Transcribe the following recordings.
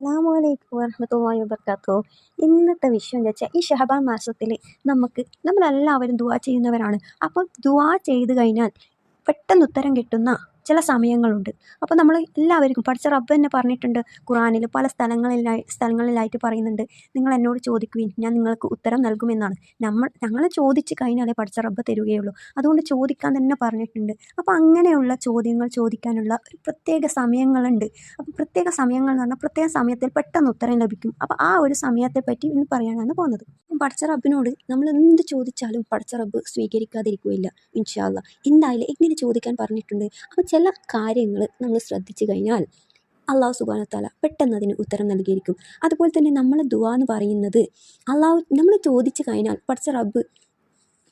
അസ്സലാമലൈക്കും വറഹ്മത്തുള്ളാഹി വബർക്കാത്തു. ഇന്നത്തെ വിഷയം എന്ന് വെച്ചാൽ ഈ ഷഹബാൻ മാസത്തിൽ നമുക്ക് നമ്മളെല്ലാവരും ദുവാ ചെയ്യുന്നവരാണ്. അപ്പം ദുവാ ചെയ്ത് കഴിഞ്ഞാൽ പെട്ടെന്ന് ഉത്തരം കിട്ടുന്ന ചില സമയങ്ങളുണ്ട്. അപ്പോൾ നമ്മൾ എല്ലാവർക്കും പഠിച്ച റബ്ബ് തന്നെ പറഞ്ഞിട്ടുണ്ട് ഖുറാനിൽ പല സ്ഥലങ്ങളിലായി സ്ഥലങ്ങളിലായിട്ട് പറയുന്നുണ്ട്. നിങ്ങൾ എന്നോട് ചോദിക്കുകയും ഞാൻ നിങ്ങൾക്ക് ഉത്തരം നൽകുമെന്നാണ്. നമ്മൾ ഞങ്ങൾ ചോദിച്ച് കഴിഞ്ഞാലേ പഠിച്ച റബ്ബ് തരുകയുള്ളൂ. അതുകൊണ്ട് ചോദിക്കാൻ തന്നെ പറഞ്ഞിട്ടുണ്ട്. അപ്പോൾ അങ്ങനെയുള്ള ചോദ്യങ്ങൾ ചോദിക്കാനുള്ള ഒരു പ്രത്യേക സമയങ്ങളുണ്ട്. അപ്പോൾ പ്രത്യേക സമയങ്ങൾ എന്ന് പറഞ്ഞാൽ പ്രത്യേക സമയത്തിൽ പെട്ടെന്ന് ഉത്തരം ലഭിക്കും. അപ്പോൾ ആ ഒരു സമയത്തെ പറ്റി ഇന്ന് പറയാനാണ് പോകുന്നത്. പഠിച്ച റബ്ബിനോട് നമ്മൾ എന്ത് ചോദിച്ചാലും പഠിച്ച റബ്ബ് സ്വീകരിക്കാതിരിക്കുകയില്ല ഇൻഷാല്ല എന്തായാലും എങ്ങനെ ചോദിക്കാൻ പറഞ്ഞിട്ടുണ്ട്? അപ്പോൾ ചില കാര്യങ്ങൾ നമ്മൾ ശ്രദ്ധിച്ചു കഴിഞ്ഞാൽ അള്ളാഹു സുബാനത്താല പെട്ടെന്ന് അതിന് ഉത്തരം നൽകിയിരിക്കും. അതുപോലെ തന്നെ നമ്മൾ ദുആ എന്ന് പറയുന്നത് അള്ളാഹു നമ്മൾ ചോദിച്ചു കഴിഞ്ഞാൽ പഠിച്ച റബ്ബ്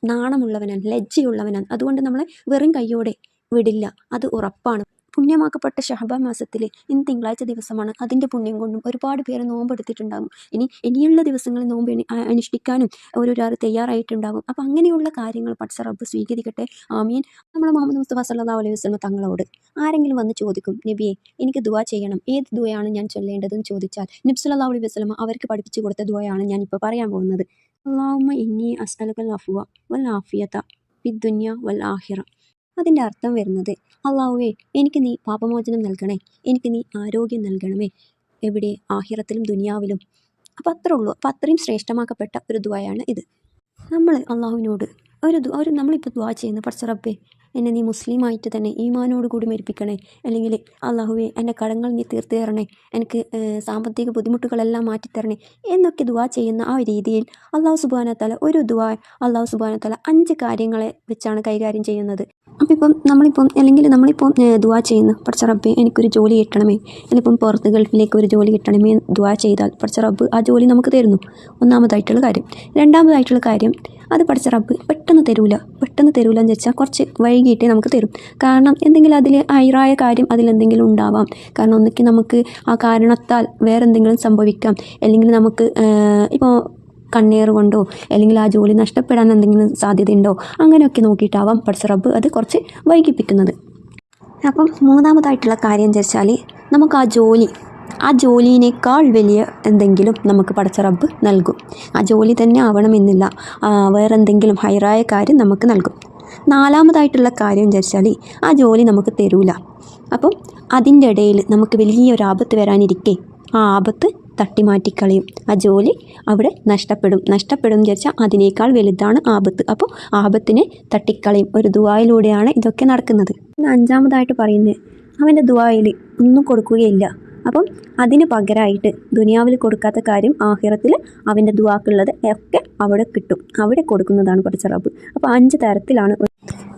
നാണമുള്ളവനാണ് ലജ്ജയുള്ളവനാണ്. അതുകൊണ്ട് നമ്മളെ വെറും കൈയോടെ വിടില്ല. അത് ഉറപ്പാണ്. പുണ്യമാക്കപ്പെട്ട ഷഹബ മാസത്തിലെ ഇന്ന് തിങ്കളാഴ്ച ദിവസമാണ് അതിന്റെ പുണ്യം കൊണ്ടും ഒരുപാട് പേര് നോമ്പെടുത്തിട്ടുണ്ടാകും. ഇനി ഇനിയുള്ള ദിവസങ്ങളിൽ നോമ്പ് അനുഷ്ഠിക്കാനും ഓരോരാൾ തയ്യാറായിട്ടുണ്ടാകും. അപ്പോൾ അങ്ങനെയുള്ള കാര്യങ്ങൾ പഠിച്ച റബ്ബ് സ്വീകരിക്കട്ടെ. ആമീൻ. നമ്മൾ മുഹമ്മദ് മുസ്തഫ സല്ലാ അലൈഹി വസല്ലം തങ്ങളോട് ആരെങ്കിലും വന്ന് ചോദിക്കും നബിയെ എനിക്ക് ദുവാ ചെയ്യണം. ഏത് ദുവയാണ് ഞാൻ ചൊല്ലേണ്ടതെന്ന് ചോദിച്ചാൽ നബി സല്ലല്ലാഹു അലൈഹി വസല്ലം അവർക്ക് പഠിപ്പിച്ചു കൊടുത്ത ദുവയാണ് ഞാൻ ഇപ്പോൾ പറയാൻ പോകുന്നത്. അള്ളാഹുമ്മ ഇന്നി അസ്അലുകൽ അഫുവ വൽ ആഫിയത ഫിദ്ദുനിയ വൽ ആഖിറ. അതിന്റെ അർത്ഥം വരുന്നത് അള്ളാഹുവേ എനിക്ക് നീ പാപമോചനം നൽകണേ എനിക്ക് നീ ആരോഗ്യം നൽകണമേ എവിടെ? ആഹിറത്തിലും ദുനിയാവിലും. അപ്പോൾ അത്രേ ഉള്ളൂ. അപ്പോൾ അത്രയും ശ്രേഷ്ഠമാക്കപ്പെട്ട ഒരു ദുആയാണ് ഇത്. നമ്മൾ അള്ളാഹുവിനോട് ഒരു ഒരു നമ്മളിപ്പോൾ ദ്വാ ചെയ്യുന്ന. പഠിച്ച റബ്ബേ? എന്നെ നീ മുസ്ലിമായിട്ട് തന്നെ ഈമാനോട് കൂടി മരിപ്പിക്കണേ. അല്ലെങ്കിൽ അള്ളാഹുവെ എന്റെ കടങ്ങൾ നീ തീർത്ത് തരണേ എനിക്ക് സാമ്പത്തിക ബുദ്ധിമുട്ടുകളെല്ലാം മാറ്റിത്തരണേ എന്നൊക്കെ ദുവാ ചെയ്യുന്ന ആ രീതിയിൽ അള്ളാഹു സുബാനത്തല ഒരു ദുആ അള്ളാഹു സുബാനത്തല അഞ്ച് കാര്യങ്ങളെ വെച്ചാണ് കൈകാര്യം ചെയ്യുന്നത്. അപ്പം ഇപ്പം നമ്മളിപ്പം അല്ലെങ്കിൽ നമ്മളിപ്പം ദുവാ ചെയ്യുന്നു പഠിച്ച റബ്ബ് എനിക്കൊരു ജോലി കിട്ടണമേ. അല്ലെങ്കിൽ പുറത്ത് ഗൾഫിലേക്ക് ഒരു ജോലി കിട്ടണമേ ദുആ ചെയ്താൽ പഠിച്ച റബ്ബ് ആ ജോലി നമുക്ക് തരുന്നു. ഒന്നാമതായിട്ടുള്ള കാര്യം. രണ്ടാമതായിട്ടുള്ള കാര്യം അത് പഠിച്ച റബ്ബ് പെട്ടെന്ന് തരൂല. പെട്ടെന്ന് തരൂല എന്ന് വെച്ചാൽ കുറച്ച് വൈകിട്ടേ നമുക്ക് തരും. കാരണം എന്തെങ്കിലും അതിൽ അയറായ കാര്യം അതിലെന്തെങ്കിലും ഉണ്ടാവാം. കാരണം ഒന്നിക്ക് നമുക്ക് ആ കാരണത്താൽ വേറെ എന്തെങ്കിലും സംഭവിക്കാം. അല്ലെങ്കിൽ നമുക്ക് ഇപ്പോൾ കണ്ണീർ കൊണ്ടോ അല്ലെങ്കിൽ ആ ജോലി നഷ്ടപ്പെടാൻ എന്തെങ്കിലും സാധ്യതയുണ്ടോ അങ്ങനെയൊക്കെ നോക്കിയിട്ടാവാം പഠിച്ച റബ്ബ് അത് കുറച്ച് വൈകിപ്പിക്കുന്നത്. അപ്പം മൂന്നാമതായിട്ടുള്ള കാര്യം വെച്ചാൽ നമുക്ക് ആ ജോലി ആ ജോലിയിനേക്കാൾ വലിയ എന്തെങ്കിലും നമുക്ക് പടച്ച റബ്ബ് നൽകും. ആ ജോലി തന്നെ ആവണമെന്നില്ല. ആ, വേറെ എന്തെങ്കിലും ഹൈറായ കാര്യം നമുക്ക് നൽകും. നാലാമതായിട്ടുള്ള കാര്യം വിചാരിച്ചാൽ ആ ജോലി നമുക്ക് തരൂല. അപ്പം അതിന്റെ ഇടയിൽ നമുക്ക് വലിയൊരു ആപത്ത് വരാനിരിക്കെ ആ ആപത്ത് തട്ടിമാറ്റിക്കളയും. ആ ജോലി അവിടെ നഷ്ടപ്പെടും. നഷ്ടപ്പെടും എന്ന് വിചാരിച്ചാൽ അതിനേക്കാൾ വലുതാണ് ആപത്ത്. അപ്പോൾ ആപത്തിനെ തട്ടിക്കളയും. ഒരു ദുവായിലൂടെയാണ് ഇതൊക്കെ നടക്കുന്നത്. അഞ്ചാമതായിട്ട് പറയുന്നത് അവന്റെ ദുവായിൽ ഒന്നും കൊടുക്കുകയില്ല. അപ്പം അതിന് പകരമായിട്ട് ദുനിയാവിൽ കൊടുക്കാത്ത കാര്യം ആഹിറത്തിൽ അവന്റെ ദുവാക്കുള്ളത് ഒക്കെ അവിടെ കിട്ടും. അവിടെ കൊടുക്കുന്നതാണ് പഠിച്ച റബ്ബ്. അപ്പോൾ അഞ്ച് തരത്തിലാണ്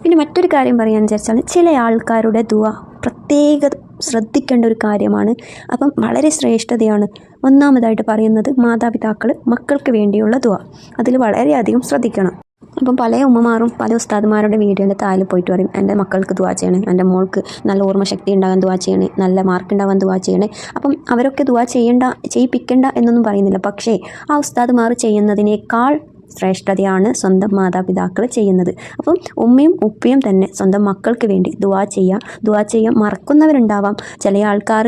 പിന്നെ മറ്റൊരു കാര്യം പറയാൻ വിചാരിച്ചാൽ ചില ആൾക്കാരുടെ ദുവ പ്രത്യേക ശ്രദ്ധിക്കേണ്ട ഒരു കാര്യമാണ്. അപ്പം വളരെ ശ്രേഷ്ഠതയാണ്. ഒന്നാമതായിട്ട് പറയുന്നത് മാതാപിതാക്കൾ മക്കൾക്ക് വേണ്ടിയുള്ള ദുവ. അതിൽ വളരെയധികം ശ്രദ്ധിക്കണം. അപ്പം പല ഉമ്മമാരും പല ഉസ്താദുമാരുടെ വീഡിയോന്റെ താഴെ പോയിട്ട് പറയും എന്റെ മക്കൾക്ക് ദുവാ ചെയ്യണേ എന്റെ മോൾക്ക് നല്ല ഓർമ്മശക്തി ഉണ്ടാകാൻ ദുവാ ചെയ്യണേ നല്ല മാർക്ക് ഉണ്ടാകാൻ ദുവാ ചെയ്യണേ. അപ്പം അവരൊക്കെ ദുവാ ചെയ്യണ്ട ചെയ്യിപ്പിക്കണ്ട എന്നൊന്നും പറയുന്നില്ല. പക്ഷേ ആ ഉസ്താദുമാർ ചെയ്യുന്നതിനേക്കാൾ ശ്രേഷ്ഠതയാണ് സ്വന്തം മാതാപിതാക്കൾ ചെയ്യുന്നത്. അപ്പം ഉമ്മയും ഉപ്പയും തന്നെ സ്വന്തം മക്കൾക്ക് വേണ്ടി ദുവാ ചെയ്യുക ദുവാ ചെയ്യാൻ മറക്കുന്നവരുണ്ടാവാം. ചില ആൾക്കാർ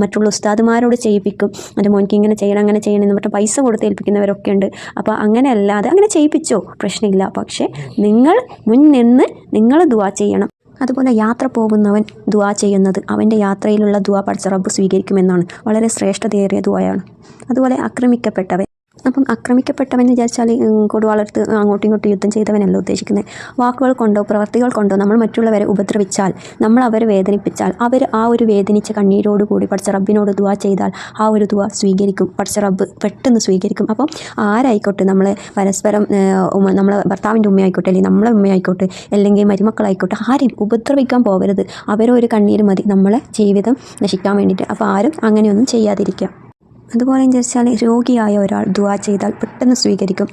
മറ്റുള്ള ഉസ്താദുമാരോട് ചെയ്യിപ്പിക്കും. എന്റെ മോനിക്ക് ഇങ്ങനെ ചെയ്യണം അങ്ങനെ ചെയ്യണം എന്ന് പറഞ്ഞാൽ പൈസ കൊടുത്ത് ഏൽപ്പിക്കുന്നവരൊക്കെ ഉണ്ട്. അപ്പോൾ അങ്ങനെ അല്ലാതെ അങ്ങനെ ചെയ്യിപ്പിച്ചോ? പ്രശ്നമില്ല. പക്ഷേ നിങ്ങൾ മുൻ നിന്ന് നിങ്ങൾ ദുവാ ചെയ്യണം. അതുപോലെ യാത്ര പോകുന്നവൻ ദുവാ ചെയ്യുന്നത് അവന്റെ യാത്രയിലുള്ള ദുവാ പഠിച്ച റബ്ബ് സ്വീകരിക്കുമെന്നാണ്. വളരെ ശ്രേഷ്ഠതയേറിയ ദുവായാണ് അതുപോലെ ആക്രമിക്കപ്പെട്ടവൻ അപ്പം ആക്രമിക്കപ്പെട്ടവൻ വിചാരിച്ചാൽ കൊടുവാളെടുത്ത് അങ്ങോട്ടും ഇങ്ങോട്ടും യുദ്ധം ചെയ്തവനല്ല ഉദ്ദേശിക്കുന്നത് വാക്കുകൾ കൊണ്ടോ പ്രവർത്തികൾ കൊണ്ടോ നമ്മൾ മറ്റുള്ളവരെ ഉപദ്രവിച്ചാൽ നമ്മൾ അവരെ വേദനിപ്പിച്ചാൽ അവർ ആ ഒരു വേദനിച്ച കണ്ണീരോടുകൂടി പഠിച്ച റബ്ബിനോട് ദുവാ ചെയ്താൽ ആ ഒരു ദുവാ സ്വീകരിക്കും. പഠിച്ച റബ്ബ് പെട്ടെന്ന് സ്വീകരിക്കും. അപ്പം ആരായിക്കോട്ടെ നമ്മളെ പരസ്പരം നമ്മളെ ഭർത്താവിന്റെ ഉമ്മയായിക്കോട്ടെ അല്ലെങ്കിൽ നമ്മളെ ഉമ്മയായിക്കോട്ടെ അല്ലെങ്കിൽ മരുമക്കളായിക്കോട്ടെ ആരെയും ഉപദ്രവിക്കാൻ പോകരുത്. അവരെ ഒരു കണ്ണീര് മതി നമ്മളെ ജീവിതം നശിക്കാൻ വേണ്ടിയിട്ട്. അപ്പോൾ ആരും അങ്ങനെയൊന്നും ചെയ്യാതിരിക്കുക. അതുപോലെ എന്ന് വെച്ചാൽ രോഗിയായ ഒരാൾ ദുവാ ചെയ്താൽ പെട്ടെന്ന് സ്വീകരിക്കും.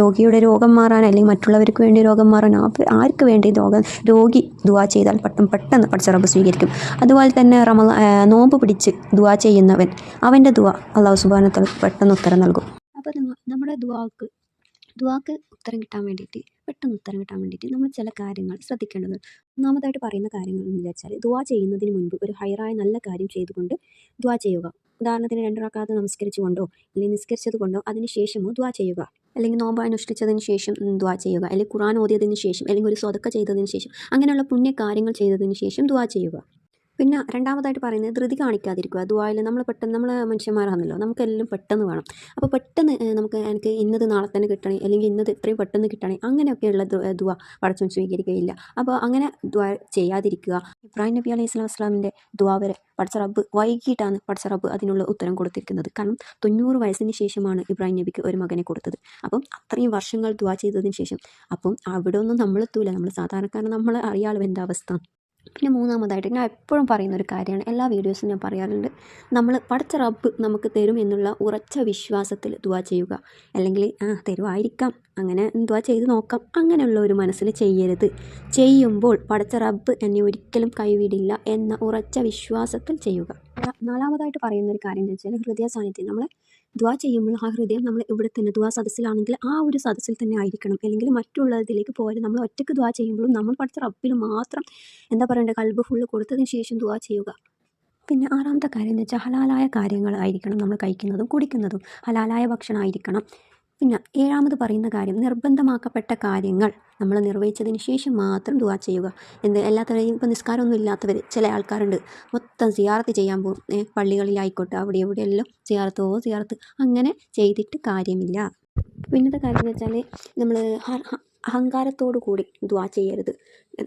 രോഗിയുടെ രോഗം മാറാൻ അല്ലെങ്കിൽ മറ്റുള്ളവർക്ക് വേണ്ടി രോഗം മാറാൻ ആർക്ക് വേണ്ടി രോഗം രോഗി ദുവാ ചെയ്താൽ പെട്ടെന്ന് പെട്ടെന്ന് പഠിച്ചറബ് സ്വീകരിക്കും. അതുപോലെ തന്നെ റമ നോമ്പ് പിടിച്ച് ദുവാ ചെയ്യുന്നവൻ അവന്റെ ദുവ അള്ളാഹു സുബാനത്തൽ പെട്ടെന്ന് ഉത്തരം നൽകും. അപ്പോൾ നമ്മുടെ ദുവാക്ക് ദുവാക്ക് ഉത്തരം കിട്ടാൻ വേണ്ടിയിട്ട് പെട്ടെന്ന് ഉത്തരം കിട്ടാൻ വേണ്ടിയിട്ട് നമ്മൾ ചില കാര്യങ്ങൾ ശ്രദ്ധിക്കേണ്ടത് ഒന്നാമതായിട്ട് പറയുന്ന കാര്യങ്ങൾ എന്ന് വെച്ചാൽ ദുവാ ചെയ്യുന്നതിന് മുൻപ് ഒരു ഹൈറായ നല്ല കാര്യം ചെയ്തുകൊണ്ട് ദുവാ ചെയ്യുക. ഉദാഹരണത്തിന് രണ്ടു റക്കാത്ത് നമസ്കരിച്ചു കൊണ്ടോ അല്ലെങ്കിൽ നിസ്കരിച്ചത് കൊണ്ടോ അതിന് ശേഷമോ ദ്വാ ചെയ്യുക. അല്ലെങ്കിൽ നോമ്പ് അനുഷ്ഠിച്ചതിന് ശേഷം ദ്വാ ചെയ്യുക. അല്ലെങ്കിൽ ഖുറാൻ ഓതിയതിന് ശേഷം അല്ലെങ്കിൽ ഒരു സ്വതക്ക ചെയ്തതിന് ശേഷം അങ്ങനെയുള്ള പുണ്യ കാര്യങ്ങൾ ചെയ്തതിന് ശേഷം ദ്വാ ചെയ്യുക. പിന്നെ രണ്ടാമതായിട്ട് പറയുന്നത് ധൃതി കാണിക്കാതിരിക്കുക. ദുബായിൽ നമ്മൾ പെട്ടെന്ന് നമ്മൾ മനുഷ്യന്മാരാണല്ലോ. നമുക്കെല്ലാം പെട്ടെന്ന് വേണം. അപ്പോൾ പെട്ടെന്ന് നമുക്ക് എനിക്ക് ഇന്നത് നാളെ തന്നെ കിട്ടണേ അല്ലെങ്കിൽ ഇന്നത് ഇത്രയും പെട്ടെന്ന് കിട്ടണേ അങ്ങനെയൊക്കെയുള്ള ദുവ പടച്ചോൻ സ്വീകരിക്കുകയില്ല. അപ്പോൾ അങ്ങനെ ദുവ ചെയ്യാതിരിക്കുക. ഇബ്രാഹിം നബി അലൈഹി സ്വലാം വസ്ലാമിന്റെ ദുവ വരെ പടച്ച റബ്ബ് വൈകിട്ടാണ് പടച്ച റബ്ബ് അതിനുള്ള ഉത്തരം കൊടുത്തിരിക്കുന്നത്. കാരണം തൊണ്ണൂറ് വയസ്സിന് ശേഷമാണ് ഇബ്രാഹിം നബിക്ക് ഒരു മകനെ കൊടുത്തത്. അപ്പം അത്രയും വർഷങ്ങൾ ദുവ ചെയ്തതിന് ശേഷം അപ്പം അവിടെ ഒന്നും നമ്മളെത്തൂല. നമ്മൾ സാധാരണക്കാരൻ നമ്മൾ അറിയാലോ എന്താ അവസ്ഥ. പിന്നെ മൂന്നാമതായിട്ട് ഞാൻ എപ്പോഴും പറയുന്ന ഒരു കാര്യമാണ്. എല്ലാ വീഡിയോസും ഞാൻ പറയാറുണ്ട്. നമ്മൾ പഠിച്ച റബ്ബ് നമുക്ക് തരും എന്നുള്ള ഉറച്ച വിശ്വാസത്തിൽ ദുവാ ചെയ്യുക. അല്ലെങ്കിൽ ആ തരുമായിരിക്കാം അങ്ങനെ എന്തുവാ ചെയ്ത് നോക്കാം. അങ്ങനെയുള്ള ഒരു മനസ്സിൽ ചെയ്യരുത്. ചെയ്യുമ്പോൾ പടച്ച റബ്ബ് എന്നെ ഒരിക്കലും കൈവിടില്ല എന്ന ഉറച്ച വിശ്വാസത്തിൽ ചെയ്യുക. നാലാമതായിട്ട് പറയുന്ന ഒരു കാര്യം എന്ന് വെച്ചാൽ ഹൃദയ സാന്നിധ്യം നമ്മൾ ദ്വാ ചെയ്യുമ്പോൾ ആ ഹൃദയം നമ്മൾ ഇവിടെ തന്നെ ദ്വാ സദസ്സിലാണെങ്കിൽ ആ ഒരു സദസ്സിൽ തന്നെ ആയിരിക്കണം. അല്ലെങ്കിൽ മറ്റുള്ളതിലേക്ക് പോയാൽ നമ്മൾ ഒറ്റയ്ക്ക് ദ്വാ ചെയ്യുമ്പോഴും നമ്മൾ പഠിച്ച റബ്ബിൽ മാത്രം എന്താ പറയണ്ടേ കൽബ് ഫുള്ള് കൊടുത്തതിന് ശേഷം ദ്വാ ചെയ്യുക. പിന്നെ ആറാമത്തെ കാര്യം എന്ന് വെച്ചാൽ ഹലാലായ കാര്യങ്ങളായിരിക്കണം നമ്മൾ കഴിക്കുന്നതും കുടിക്കുന്നതും. ഹലാലായ ഭക്ഷണമായിരിക്കണം പിന്നെ ഏഴാമത് പറയുന്ന കാര്യം നിർബന്ധമാക്കപ്പെട്ട കാര്യങ്ങൾ നമ്മൾ നിർവഹിച്ചതിന് ശേഷം മാത്രം ദുവാ ചെയ്യുക. എന്ത്? എല്ലാത്തവരെയും ഇപ്പോൾ നിസ്കാരമൊന്നും ഇല്ലാത്തവർ ചില ആൾക്കാരുണ്ട്. മൊത്തം സിയാർത്ത് ചെയ്യാൻ പോകും. പള്ളികളിലായിക്കോട്ടെ അവിടെ ഇവിടെ എല്ലാം സിയാറത്തോ സിയാറത്ത് അങ്ങനെ ചെയ്തിട്ട് കാര്യമില്ല. പിന്നത്തെ കാര്യം എന്ന് വെച്ചാൽ നമ്മൾ അഹങ്കാരത്തോടു കൂടി ദ്വാ ചെയ്യരുത്.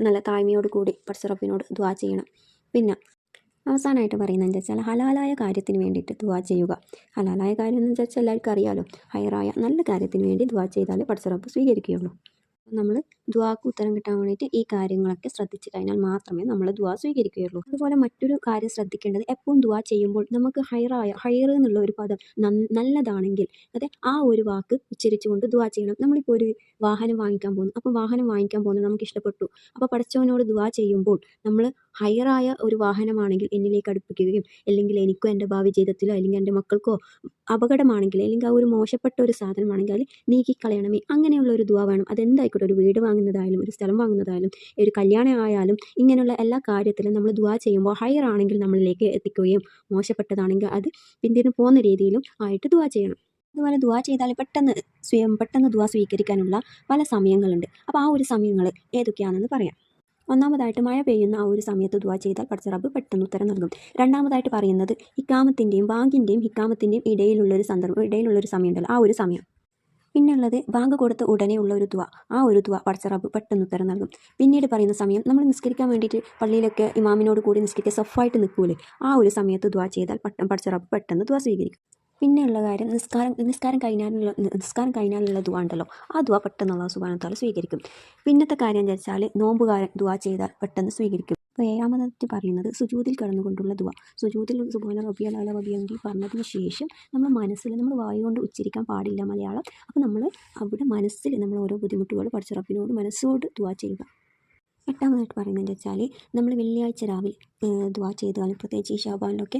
നല്ല താഴ്മയോട് കൂടി പടച്ചറപ്പിനോട് ദ്വാ ചെയ്യണം. പിന്നെ അവസാനമായിട്ട് പറയുന്നത് എന്താ വെച്ചാൽ ഹലാലായ കാര്യത്തിന് വേണ്ടിയിട്ട് ദുവാ ചെയ്യുക. ഹലാലായ കാര്യം എന്ന് വെച്ചാൽ എല്ലാവർക്കും അറിയാമല്ലോ ഹയറായ നല്ല കാര്യത്തിന് വേണ്ടി ദുവാ ചെയ്താലേ പടച്ചറപ്പ് സ്വീകരിക്കുകയുള്ളൂ. നമ്മൾ ദുവാക്ക് ഉത്തരം കിട്ടാൻ വേണ്ടിയിട്ട് ഈ കാര്യങ്ങളൊക്കെ ശ്രദ്ധിച്ചു കഴിഞ്ഞാൽ മാത്രമേ നമ്മൾ ദുവാ സ്വീകരിക്കുകയുള്ളൂ. അതുപോലെ മറ്റൊരു കാര്യം ശ്രദ്ധിക്കേണ്ടത് എപ്പോഴും ദുവാ ചെയ്യുമ്പോൾ നമുക്ക് ഹൈറായ ഹൈർ എന്നുള്ള ഒരു പദം നല്ലതാണെങ്കിൽ അതെ ആ ഒരു വാക്ക് ഉച്ചരിച്ചുകൊണ്ട് ദുവാ ചെയ്യണം. നമ്മളിപ്പോൾ ഒരു വാഹനം വാങ്ങിക്കാൻ പോകുന്നു. അപ്പോൾ വാഹനം വാങ്ങിക്കാൻ പോകുന്നത് നമുക്ക് ഇഷ്ടപ്പെട്ടു. അപ്പോൾ പഠിച്ചവനോട് ദുവാ ചെയ്യുമ്പോൾ നമ്മൾ ഹയറായ ഒരു വാഹനമാണെങ്കിൽ എന്നിലേക്ക് അടുപ്പിക്കുകയും അല്ലെങ്കിൽ എനിക്കോ എന്റെ ഭാവി ജീവിതത്തിലോ അല്ലെങ്കിൽ എന്റെ മക്കൾക്കോ അപകടമാണെങ്കിൽ അല്ലെങ്കിൽ ആ ഒരു മോശപ്പെട്ട ഒരു സാധനമാണെങ്കിൽ അത് നീക്കിക്കളയണമേ. അങ്ങനെയുള്ള ഒരു ദ്വാ വേണം. അതെന്തായിക്കോട്ടെ ഒരു വീട് വാങ്ങുന്നതായാലും ഒരു സ്ഥലം വാങ്ങുന്നതായാലും ഒരു കല്യാണം ആയാലും ഇങ്ങനെയുള്ള എല്ലാ കാര്യത്തിലും നമ്മൾ ദുവാ ചെയ്യുമ്പോൾ ഹയർ ആണെങ്കിൽ നമ്മളിലേക്ക് എത്തിക്കുകയും മോശപ്പെട്ടതാണെങ്കിൽ അത് പിന്തിരിഞ്ഞ് പോകുന്ന രീതിയിലും ആയിട്ട് ദുവാ ചെയ്യണം. അതുപോലെ ദുവാ ചെയ്താൽ പെട്ടെന്ന് സ്വയം പെട്ടെന്ന് ദുവാ സ്വീകരിക്കാനുള്ള പല സമയങ്ങളുണ്ട്. അപ്പോൾ ആ ഒരു സമയങ്ങൾ ഏതൊക്കെയാണെന്ന് പറയാം. ഒന്നാമതായിട്ട് മഴ പെയ്യുന്ന ആ ഒരു സമയത്ത് ദുവാ ചെയ്താൽ പഠിച്ച റബ്ബ് പെട്ടെന്ന് ഉത്തരം നൽകും. രണ്ടാമതായിട്ട് പറയുന്നത് ഹിക്കാമത്തിന്റെയും ബാങ്കിന്റെയും ഹിക്കാമത്തിന്റെയും ഇടയിലുള്ളൊരു സന്ദർഭം ഇടയിലുള്ളൊരു സമയമുണ്ടല്ലോ ആ ഒരു സമയം. പിന്നുള്ളത് ബാങ്ക് കൊടുത്ത ഉടനെ ഉള്ള ഒരു ദുവ. ആ ഒരു ദുവ പടച്ച റബ്ബ് പെട്ടെന്ന് ഉത്തരം നൽകും. പിന്നീട് പറയുന്ന സമയം നമ്മൾ നിസ്കരിക്കാൻ വേണ്ടിയിട്ട് പള്ളിയിലൊക്കെ ഇമാമിനോട് കൂടി നിസ്കരിക്കുക സഫായിട്ട് നിൽക്കൂലേ? ആ ഒരു സമയത്ത് ദുവ ചെയ്താൽ പെട്ടെന്ന് പടച്ച റബ്ബ് പെട്ടെന്ന് ദുവ സ്വീകരിക്കും. പിന്നെയുള്ള കാര്യം നിസ്കാരം നിസ്കാരം കഴിഞ്ഞാലുള്ള നിസ്കാരം കഴിഞ്ഞാലുള്ള ദുവ ഉണ്ടല്ലോ ആ ദുവ പെട്ടെന്നുള്ള സുഖാനത്താൽ സ്വീകരിക്കും. പിന്നത്തെ കാര്യം എന്ന് വെച്ചാൽ നോമ്പുകാരൻ ദുവ ചെയ്താൽ പെട്ടെന്ന് സ്വീകരിക്കും. അപ്പോൾ ഏഴാമതായിട്ട് പറയുന്നത് സുജൂതിൽ കടന്നുകൊണ്ടുള്ള ദുവ. സുജൂതിൽ സുബാന റബി അലാല റബി എന്തി പറഞ്ഞതിന് ശേഷം നമ്മൾ മനസ്സിൽ നമ്മൾ വായു കൊണ്ട് ഉച്ചരിക്കാൻ പാടില്ല മലയാളം. അപ്പോൾ നമ്മൾ അവിടെ മനസ്സിൽ നമ്മൾ ഓരോ ബുദ്ധിമുട്ടുകൾ പഠിച്ച റബിനോട് മനസ്സോട് ദുവ ചെയ്യുക. എട്ടാമതായിട്ട് പറയുന്നത് വെച്ചാൽ നമ്മൾ വെള്ളിയാഴ്ച രാവിലെ ദുവാ ചെയ്താൽ പ്രത്യേകിച്ച് ഈ ഷാബാനിലൊക്കെ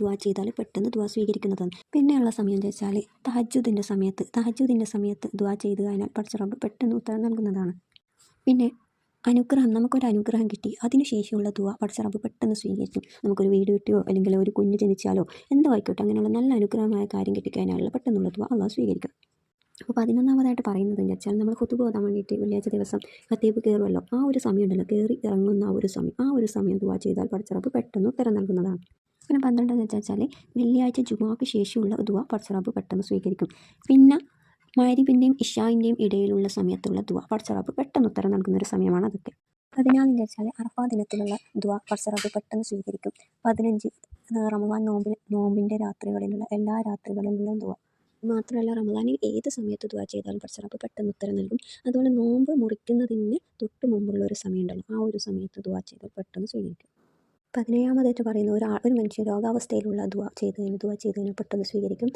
ദുവാ ചെയ്താൽ പെട്ടെന്ന് ദുവാ സ്വീകരിക്കുന്നതാണ്. പിന്നെയുള്ള സമയം എന്ന് വെച്ചാൽ തഹജുദിന്റെ സമയത്ത് തഹജുദിന്റെ സമയത്ത് ദുവാ ചെയ്ത് കഴിഞ്ഞാൽ പഠിച്ച റബ്ബ് പെട്ടെന്ന് ഉത്തരം നൽകുന്നതാണ്. പിന്നെ അനുഗ്രഹം നമുക്കൊരു അനുഗ്രഹം കിട്ടി അതിനുശേഷമുള്ള ദുവ പഠിച്ച റബ്ബ് പെട്ടെന്ന് സ്വീകരിക്കും. നമുക്കൊരു വീട് കിട്ടിയോ? അല്ലെങ്കിൽ ഒരു കുഞ്ഞ് ജനിച്ചാലോ? എന്തോ ആയിക്കോട്ടെ. അങ്ങനെയുള്ള നല്ല അനുഗ്രഹമായ കാര്യം കിട്ടിക്കഴിഞ്ഞാലുള്ള പെട്ടെന്നുള്ള ദുവ അള്ളാഹ് സ്വീകരിക്കും. അപ്പോൾ പതിനൊന്നാമതായിട്ട് പറയുന്നത് എന്ന് വെച്ചാൽ നമ്മൾ കുത്തുബ് ഓതാൻ വേണ്ടിയിട്ട് വെള്ളിയാഴ്ച ദിവസം കത്തേപ്പ് കയറുമല്ലോ ആ ഒരു സമയം ഉണ്ടല്ലോ. കയറി ഇറങ്ങുന്ന ആ ഒരു സമയം. ആ ഒരു സമയം ദുവാ ചെയ്താൽ പഠിച്ചറബ് പെട്ടെന്ന് ഉത്തരം നൽകുന്നതാണ്. പിന്നെ പന്ത്രണ്ടെന്ന് വെച്ചാൽ വെള്ളിയാഴ്ച ജുമാക്ക് ശേഷമുള്ള ദുവ പഠിച്ചറബ് പെട്ടെന്ന് സ്വീകരിക്കും. പിന്നെ മരിബിന്റെയും ഇഷായിന്റെയും ഇടയിലുള്ള സമയത്തുള്ള ദുവ പഠിച്ചറബ് പെട്ടെന്ന് ഉത്തരം നൽകുന്ന ഒരു സമയമാണ് അതൊക്കെ. പതിനാലിന് വെച്ചാൽ അറഫാ ദിനത്തിലുള്ള ദുവ പഠിച്ചറബ് പെട്ടെന്ന് സ്വീകരിക്കും. പതിനഞ്ച് റമദാൻ നോമ്പിൽ നോമ്പിന്റെ രാത്രികളിലുള്ള എല്ലാ രാത്രികളിലുള്ള ദുവ. മാത്രമല്ല റമദാനിൽ ഏത് സമയത്ത് ദുവാ ചെയ്താലും പടച്ചറപ്പ് പെട്ടെന്ന് ഉത്തരം നൽകും. അതുപോലെ നോമ്പ് മുറിക്കുന്നതിന് തൊട്ട് മുമ്പുള്ള ഒരു സമയമുണ്ടല്ലോ ആ ഒരു സമയത്ത് ദുവാ ചെയ്താൽ പെട്ടെന്ന് സ്വീകരിക്കും. പതിനേഴാമതായിട്ട് പറയുന്ന ഒരാൾ ഒരു മനുഷ്യൻ രോഗാവസ്ഥയിലുള്ള ദുവാ ചെയ്തതിന് ദുവാ ചെയ്തതിന് പെട്ടെന്ന് സ്വീകരിക്കും.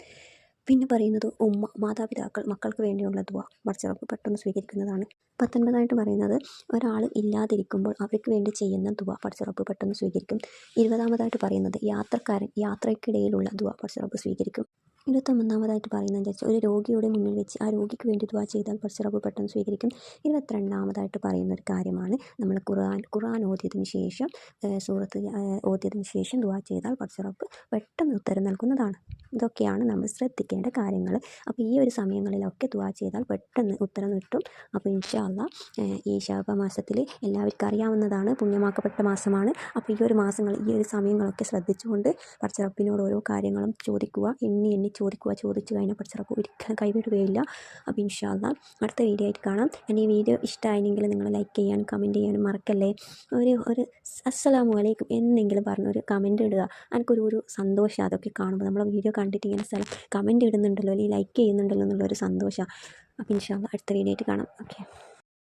പിന്നെ പറയുന്നത് ഉമ്മ മാതാപിതാക്കൾ മക്കൾക്ക് വേണ്ടിയുള്ള ദുവ മറിച്ചവർക്ക് പെട്ടെന്ന് സ്വീകരിക്കുന്നതാണ്. പത്തൊൻപതായിട്ട് പറയുന്നത് ഒരാൾ ഇല്ലാതിരിക്കുമ്പോൾ അവർക്ക് വേണ്ടി ചെയ്യുന്ന ദുവ പഠിച്ചുറപ്പ് പെട്ടെന്ന് സ്വീകരിക്കും. ഇരുപതാമതായിട്ട് പറയുന്നത് യാത്രക്കാരൻ യാത്രയ്ക്കിടയിലുള്ള ദുവ പഠിച്ചുറപ്പ് സ്വീകരിക്കും. ഇരുപത്തൊമ്പതാമതായിട്ട് പറയുന്നത് വെച്ചാൽ ഒരു രോഗിയുടെ മുന്നിൽ വെച്ച് ആ രോഗിക്ക് വേണ്ടി ദുആ ചെയ്താൽ പഠിച്ചുറപ്പ് പെട്ടെന്ന് സ്വീകരിക്കും. ഇരുപത്തിരണ്ടാമതായിട്ട് പറയുന്ന ഒരു കാര്യമാണ് നമ്മൾ ഖുർആൻ ഖുർആൻ ഓതിയതിന് ശേഷം സൂറത്ത് ഓദ്യത്തിന് ശേഷം ദുആ ചെയ്താൽ പഠിച്ചുറപ്പ് പെട്ടെന്ന് ഉത്തരം നൽകുന്നതാണ്. ഇതൊക്കെയാണ് നമ്മൾ ശ്രദ്ധിക്കേണ്ട കാര്യങ്ങൾ. അപ്പോൾ ഈ ഒരു സമയങ്ങളിലൊക്കെ ദുവാ ചെയ്താൽ പെട്ടെന്ന് ഉത്തരം കിട്ടും. അപ്പോൾ ഇൻഷാല്ല ഈ ഷാബ മാസത്തിൽ എല്ലാവർക്കും അറിയാവുന്നതാണ്. പുണ്യമാക്കപ്പെട്ട മാസമാണ്. അപ്പോൾ ഈ ഒരു മാസങ്ങൾ ഈ ഒരു സമയങ്ങളൊക്കെ ശ്രദ്ധിച്ചുകൊണ്ട് പടച്ചിറപ്പിനോട് ഓരോ കാര്യങ്ങളും ചോദിക്കുക. എണ്ണി എണ്ണി ചോദിക്കുക. ചോദിച്ചു കഴിഞ്ഞാൽ പടച്ചിറപ്പ് ഒരിക്കലും കൈവിടുകയില്ല. അപ്പോൾ ഇൻഷാല്ല അടുത്ത വീഡിയോ ആയിട്ട് കാണാം. ഇനി ഈ വീഡിയോ ഇഷ്ടമായെങ്കിൽ നിങ്ങൾ ലൈക്ക് ചെയ്യാനും കമന്റ് ചെയ്യാനും മറക്കല്ലേ? ഒരു ഒരു അസ്സലാമു അലൈക്കും എന്നെങ്കിലും പറഞ്ഞൊരു കമന്റ് ഇടുക. എനിക്കൊരു ഒരു സന്തോഷം അതൊക്കെ കാണുമ്പോൾ നമ്മളെ വീഡിയോ കണ്ടിട്ട് ഇങ്ങനെ സ്ഥലം കമന്റ് ഇടുന്നുണ്ടല്ലോ അല്ലെങ്കിൽ ലൈക്ക് ചെയ്യുന്നുണ്ടല്ലോ എന്നുള്ളൊരു സന്തോഷമാണ് അപ്പോൾ ഇൻഷാല്ല അടുത്ത വീഡിയോ ആയിട്ട് കാണാം. ഓക്കെ